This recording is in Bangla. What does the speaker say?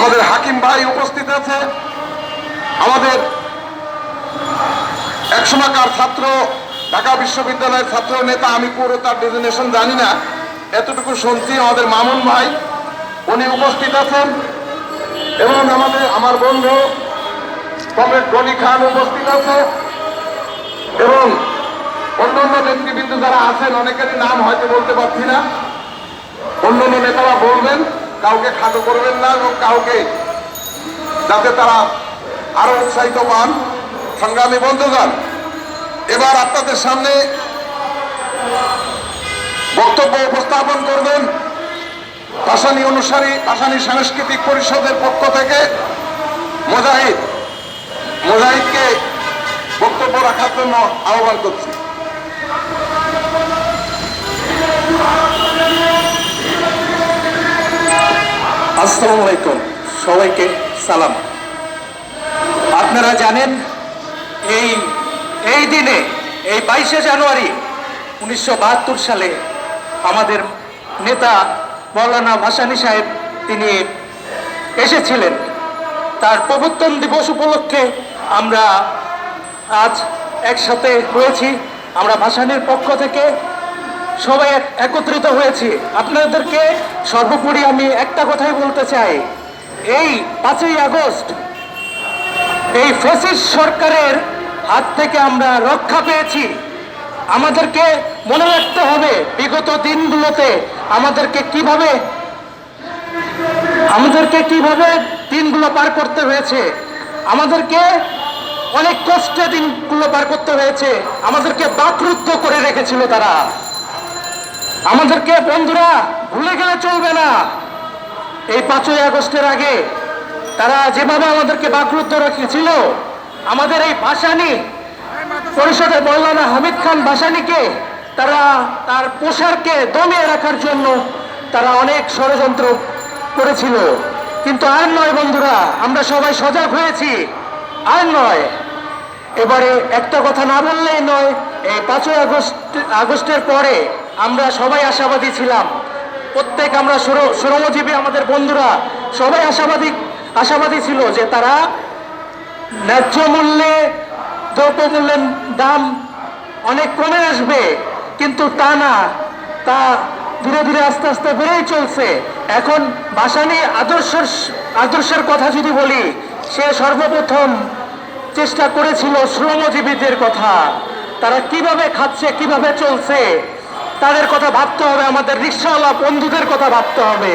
আমাদের হাকিম ভাই উপস্থিত আছে আমাদের একসময়কার ছাত্র, ঢাকা বিশ্ববিদ্যালয়ের ছাত্র নেতা আমি পুরো তার ডেজিনেশন জানি না। এতটুকু শুনছি আমাদের মামুন ভাই, উনি উপস্থিত আছেন। এবং আমাদের, আমার বন্ধু কমরেড গনি খান উপস্থিত আছে। এবং অন্যান্য নেতৃবৃন্দ যারা আছেন, অনেকেরই নাম হয়তো বলতে পারছি না। অন্যান্য কাউকে খাটো করবেন না এবং কাউকে যাতে তারা আরও উৎসাহিত পান। সংগ্রামী বন্ধুগণ, এবার আপনাদের সামনে বক্তব্য উপস্থাপন করবেন ভাসানী অনুসারী ভাসানী সাংস্কৃতিক পরিষদের পক্ষ থেকে মোজাহিদ। মোজাহিদকে বক্তব্য রাখার জন্য আহ্বান করছি। আসসালামু আলাইকুম। সবাইকে সালাম। আপনারা জানেন, এই এই দিনে, এই বাইশে জানুয়ারি উনিশশো বাহাত্তর সালে আমাদের নেতা মৌলানা ভাসানি সাহেব তিনি এসেছিলেন। তার প্রবর্তন দিবস উপলক্ষে আমরা আজ একসাথে হয়েছি আমরা ভাসানীর পক্ষ থেকে সবাই একত্রিত হয়েছি। আপনাদেরকে সর্বোপরি আমি একটা কথাই বলতে চাই। এই পাঁচই আগস্ট, এই ফেসিস সরকারের হাত থেকে আমরা রক্ষা পেয়েছি। আমাদেরকে মনে রাখতে হবে, বিগত দিনগুলোতে আমাদেরকে কীভাবে আমাদেরকে কীভাবে দিনগুলো পার করতে হয়েছে। আমাদেরকে অনেক কষ্টে দিনগুলো পার করতে হয়েছে। আমাদেরকে বাকরুদ্ধ করে রেখেছিল তারা। আমাদেরকে বন্ধুরা ভুলে গেলে চলবে না। এই পাঁচই আগস্টের আগে তারা যেভাবে আমাদেরকে বাকরুদ্ধ রেখেছিল, আমাদের এই ভাসানি পরিষদের মৌলানা হামিদ খান ভাসানিকে তারা তার পোশাককে দমিয়ে রাখার জন্য তারা অনেক ষড়যন্ত্র করেছিল। কিন্তু আর নয় বন্ধুরা, আমরা সবাই সজাগ হয়েছি। আর নয়, এবারে একটা কথা না বললেই নয়, এই পাঁচই আগস্ট, আগস্টের পরে আমরা সবাই আশাবাদী ছিলাম। প্রত্যেক আমরা শ্র- শ্রমজীবী আমাদের বন্ধুরা সবাই আশাবাদী আশাবাদী ছিল যে তারা ন্যায্য মূল্যে দ্রব্যমূল্যের দাম অনেক কমে আসবে, কিন্তু তা না। তা ধীরে ধীরে আস্তে আস্তে বেড়েই চলছে। এখন বাসানি আদর্শের আদর্শের কথা যদি বলি, সে সর্বপ্রথম চেষ্টা করেছিল শ্রমজীবীদের কথা। তারা কীভাবে খাচ্ছে, কীভাবে চলছে তাদের কথা ভাবতে হবে আমাদের রিক্সাওয়ালা বন্ধুদের কথা ভাবতে হবে।